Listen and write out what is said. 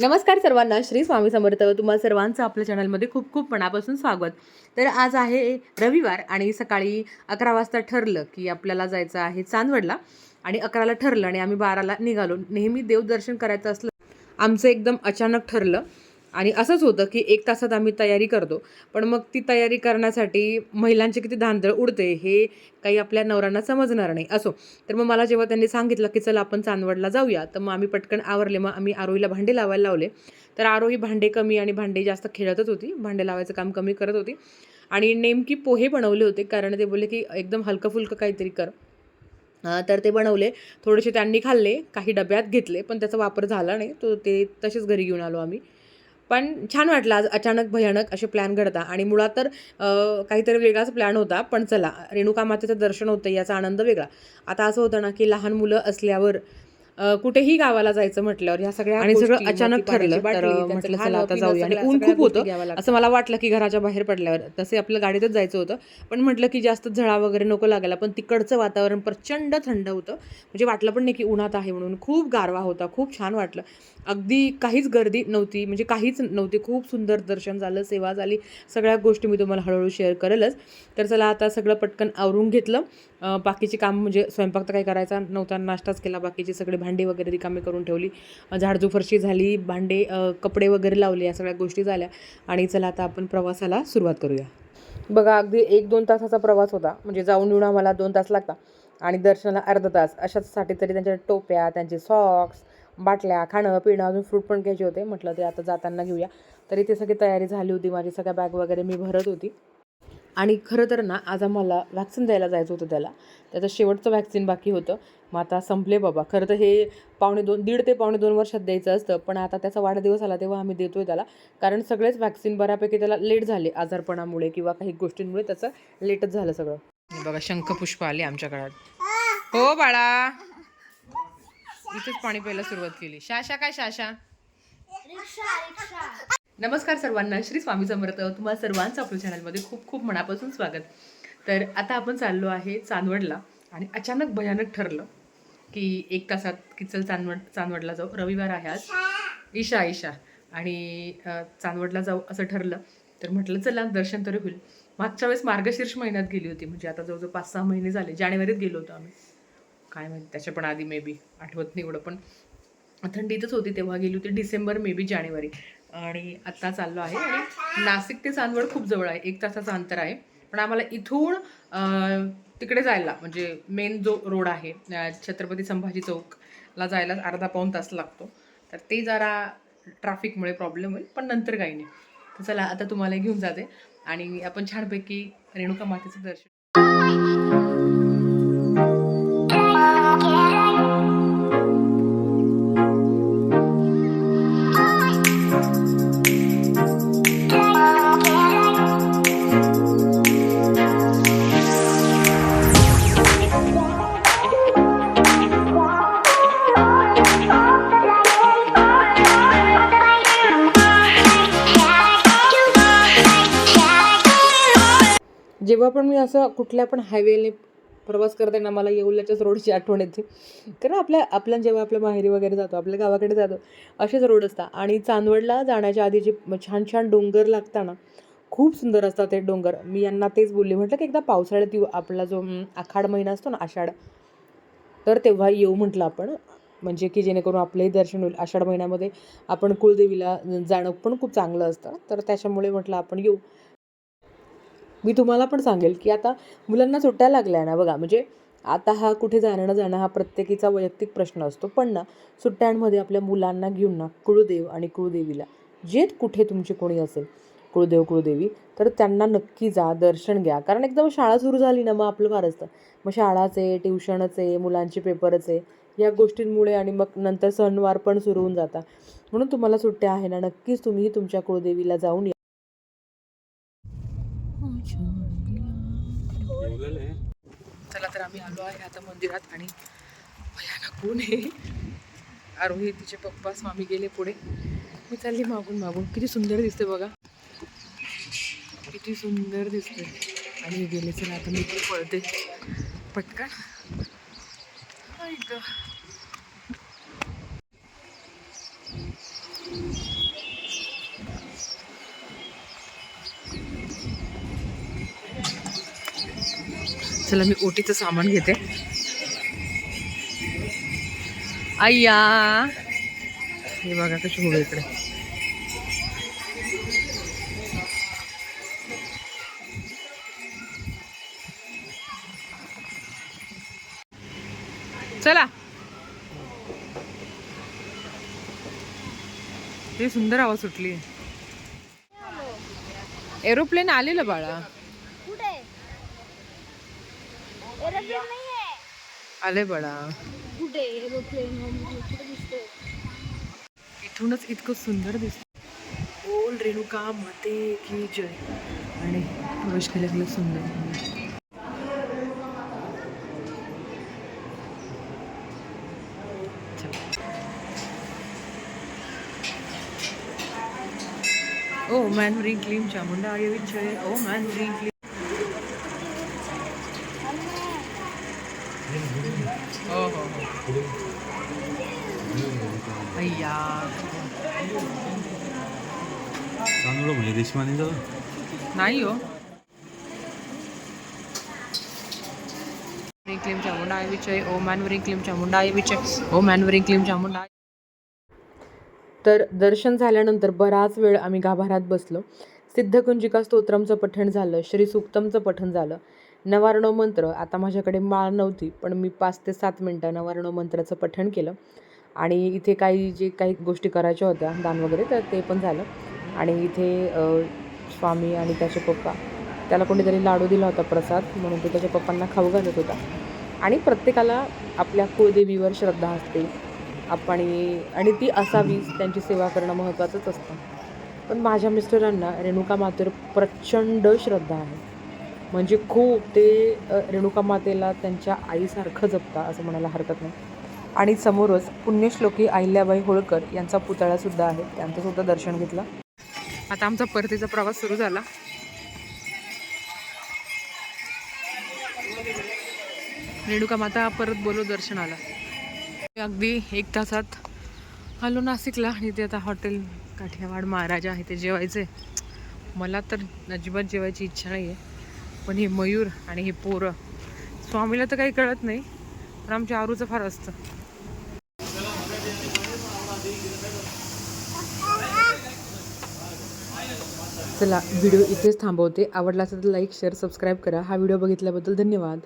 नमस्कार सर्वांना श्री स्वामी समर्थ. तुम्हा सर्वांचं आपल्या चॅनलमध्ये खूप खूप मनापासून स्वागत. तर आज आहे रविवार आणि सकाळी अकरा वाजता ठरलं की आपल्याला जायचं आहे चांदवडला आणि अकराला ठरलं आणि आम्ही बाराला निघालो. नेहमी देवदर्शन करायचं असलं आमचं एकदम अचानक ठरलं. आणि असंच होतं की एक तासात आम्ही तयारी करतो. पण मग ती तयारी करण्यासाठी महिलांची किती धांदळ उडते हे काही आपल्या नवऱ्यांना समजणार नाही. असो तर मग मला जेव्हा त्यांनी सांगितलं की चल आपण चांदवडला जाऊया तर मग आम्ही पटकन आवरले. मग आम्ही आरोहीला भांडे लावायला लावले. तर आरोही भांडे कमी आणि भांडे जास्त खेळतच होती. भांडे लावायचं काम कमी करत होती. आणि नेमकी पोहे बनवले होते कारण ते बोलले की एकदम हलकं फुलकं काहीतरी कर. तर ते बनवले. थोडेसे त्यांनी खाल्ले काही डब्यात घेतले पण त्याचा वापर झाला नाही. तो ते तसेच घरी घेऊन आलो आम्ही. पण छान वाटलं आज अचानक भयानक असे प्लॅन घडता. आणि मुळात तर काहीतरी वेगळाच प्लॅन होता पण चला रेणुका मातेचं दर्शन होतं याचा आनंद वेगळा. आता असं होतं ना की लहान मुलं असल्यावर कुठेही गावाला जायचं म्हटल्यावर ह्या सगळ्या आणि सगळं अचानक ठरलं तर म्हटलं चला आता जाऊया. आणि ऊन खूप होतं. असं मला वाटलं की घराच्या बाहेर पडल्यावर. तसे आपलं गाडीतच जायचं होतं. पण म्हटलं की जास्त झळा वगैरे नको लागायला. पण तिकडचं वातावरण प्रचंड थंड होतं. म्हणजे वाटलं पण नाही की उन्हात आहे म्हणून. खूप गारवा होता. खूप छान वाटलं. अगदी काहीच गर्दी नव्हती. म्हणजे काहीच नव्हती. खूप सुंदर दर्शन झालं सेवा झाली. सगळ्या गोष्टी मी तुम्हाला हळूहळू शेअर करेलच. तर चला आता सगळं पटकन आवरून घेतलं. बाकीची काम म्हणजे स्वयंपाक तर काही करायचा नव्हता. नाश्ताच केला. बाकीची सगळे भांडी वगैरे रिकामी करून ठेवली. अं, फरशी झाली भांडे कपडे वगैरे लावले या सगळ्या गोष्टी झाल्या. आणि चला आता आपण प्रवासाला सुरुवात करूया. बघा अगदी एक दोन तासाचा प्रवास होता. म्हणजे जाऊन येऊन आम्हाला दोन तास लागता. आणि दर्शनाला अर्धा तास. अशाचसाठी तरी त्यांच्या टोप्या त्यांचे सॉक्स बाटल्या खाणं पिणं अजून फ्रूट पण घ्यायचे होते. म्हटलं ते आता जाताना घेऊया. तरी ते सगळी तयारी झाली होती. माझी सगळ्या बॅग वगैरे मी भरत होती. आणि खरं तर ना आज आम्हाला वॅक्सिन द्यायला जायचं होतं त्याला. त्याचं शेवटचं वॅक्सिन बाकी होतं. मग आता संपले बाबा. खरं तर हे पावणे दोन दीड ते पावणे दोन वर्षात द्यायचं असतं. पण आता त्याचा वाढदिवस आला तेव्हा आम्ही देतोय त्याला. कारण सगळेच वॅक्सिन बऱ्यापैकी त्याला लेट झाले. आजारपणामुळे किंवा काही गोष्टींमुळे त्याचं लेटच झालं सगळं. बघा शंखपुष्प आले आमच्या काळात. हो बाळा. इथेच पाणी प्यायला सुरुवात केली. शाशा काय शाशा? नमस्कार सर्वांना श्री स्वामी समर्थ. तुम्हाला सर्वांचं आपल्या चॅनलमध्ये खूप खूप मनापासून स्वागत. तर आता आपण चाललो आहे चांदवडला आणि अचानक भयानक ठरलं की एक तासात की चल चांदवड चांदवडला जाऊ. रविवार आहे आज. ईशा ईशा. आणि चांदवडला जाऊ असं ठरलं. तर म्हटलं चला दर्शन तरी होईल. मागच्या वेळेस मार्गशीर्ष महिन्यात गेली होती. म्हणजे आता जवळजवळ पाच सहा महिने झाले. जानेवारीत गेलो होतो आम्ही. काय माहिती त्याच्या पण आधी मे बी आठवत नाही एवढं पण थंडीतच होती तेव्हा गेली होती. डिसेंबर मे बी जानेवारी. आणि आत्ता चाललो आहे आणि नाशिक ते चांदवड खूप जवळ आहे. एक तासाचं अंतर आहे. पण आम्हाला इथून तिकडे जायला म्हणजे मेन जो रोड आहे छत्रपती संभाजी चौकला जायला अर्धा पाऊण तास लागतो. तर ते जरा ट्रॅफिकमुळे प्रॉब्लेम होईल पण नंतर काही नाही. तर चला आता तुम्हाला घेऊन जाते. आणि आपण छानपैकी रेणुका मातेचं दर्शन जेव्हा पण मी असं कुठल्या पण हायवेने प्रवास करते ना मला येवल्याच्याच रोडची आठवण येते. कारण आपल्या आपल्या जेव्हा आपल्या माहेरी वगैरे जातो आपल्या गावाकडे जातो असेच रोड असतात. आणि चांदवडला जाण्याच्या आधी जे छान छान डोंगर लागतात ना खूप सुंदर असतात ते डोंगर. मी यांना तेच बोलले म्हटलं की एकदा पावसाळ्यात येऊ आपला जो आखाड महिना असतो ना आषाढ तर तेव्हा येऊ म्हटलं आपण. म्हणजे की जेणेकरून आपलंही दर्शन होईल. आषाढ महिन्यामध्ये आपण कुलदेवीला जाणं पण खूप चांगलं असतं. तर त्याच्यामुळे म्हटलं आपण येऊ. मी तुम्हाला पण सांगेल की आता मुलांना सुट्ट्या लागल्या ना बघा म्हणजे आता हा कुठे जाणं जाणं हा प्रत्येकीचा वैयक्तिक प्रश्न असतो. पण ना सुट्ट्यांमध्ये आपल्या मुलांना घेऊन ना कुळदेव आणि कुळदेवीला जे कुठे तुमची कोणी असेल कुळदेव कुळदेवी तर त्यांना नक्की जा दर्शन घ्या. कारण एकदम शाळा सुरू झाली ना मग आपलं फार असतं. मग शाळाचे ट्युशनचे मुलांचे पेपरचे या गोष्टींमुळे आणि मग नंतर सणवार पण सुरू होऊन जातात म्हणून तुम्हाला सुट्ट्या आहे ना नक्कीच तुम्ही तुमच्या कुळदेवीला जाऊन या. तर आम्ही आलो आहे आता मंदिरात आणि भयानक कोण आहे. आरोही तिचे पप्पा स्वामी गेले पुढे. मी चालली मागून मागून. किती सुंदर दिसते बघा. किती सुंदर दिसते. आणि गेले चला आता मी इकडे पळते. पटकन. आई चला मी ओटीचं सामान घेते. अय्या हे बघा कशी होईल इकडे. चला. ते सुंदर आवाज सुटली. एरोप्लेन आलेलं बाळा कुठे एरोप्लेन नाही आहे आले कुठे दिसतोय इथूनच इतकं सुंदर दिसत. बोल रेणुका माते की जय. आणि प्रवेश केल्या सुंदर. ओ मॅन रिंग क्लीम चामुंडा आय विजय ओ मॅन रिंग क्लीम हो हो हो. अय्या. म्हणजे देशमाने नाही हो. क्लीम चामुंडा आय विजय ओ मॅनवरिंग क्लीम चामुंडा आय विजय ओ मॅनवरिंग क्लीम चामुंडा तर दर्शन झाल्यानंतर बराच वेळ आम्ही गाभाऱ्यात बसलो. सिद्धकुंजिका स्तोत्रमचं पठण झालं श्री सुक्तमचं पठण झालं. नवारणो मंत्र. आता माझ्याकडे माळ नव्हती पण मी पाच ते सात मिनटं नवारणो मंत्राचं पठण केलं. आणि इथे काही जे काही गोष्टी करायच्या होत्या दान वगैरे तर ते पण झालं. आणि इथे स्वामी आणि त्याचे पप्पा त्याला कोणीतरी लाडू दिला होता प्रसाद म्हणून तो त्याच्या पप्पांना खाऊ घालत होता. आणि प्रत्येकाला आपल्या कुळदेवीवर श्रद्धा असते. आपण आणि ती असावीच त्यांची सेवा करणं महत्त्वाचंच असतं. पण माझ्या मिस्टरांना रेणुका मातेवर प्रचंड श्रद्धा आहे. म्हणजे खूप ते रेणुका मातेला त्यांच्या आईसारखं जपता असं म्हणायला हरकत नाही. आणि समोरच पुण्यश्लोकी अहिल्याबाई होळकर यांचा पुतळासुद्धा आहे. त्यांचंसुद्धा दर्शन घेतलं. आता आमचा परतीचा प्रवास सुरू झाला. रेणुका माता परत बोलो दर्शनाला. अगदी एक तासात आलो नाशिकला. आणि ते आता हॉटेल काठियावाड महाराजा आहे ते जेवायचे मला तर अजिबात जेवायची इच्छा नाही आहे पण हे मयूर आणि हे पोरं. स्वामीला तर काही कळत नाही पण आमच्या आरूचं फार असतं. चला व्हिडिओ इथेच थांबवते. आवडला असेल तर लाईक शेअर सबस्क्राईब करा. हा व्हिडिओ बघितल्याबद्दल धन्यवाद.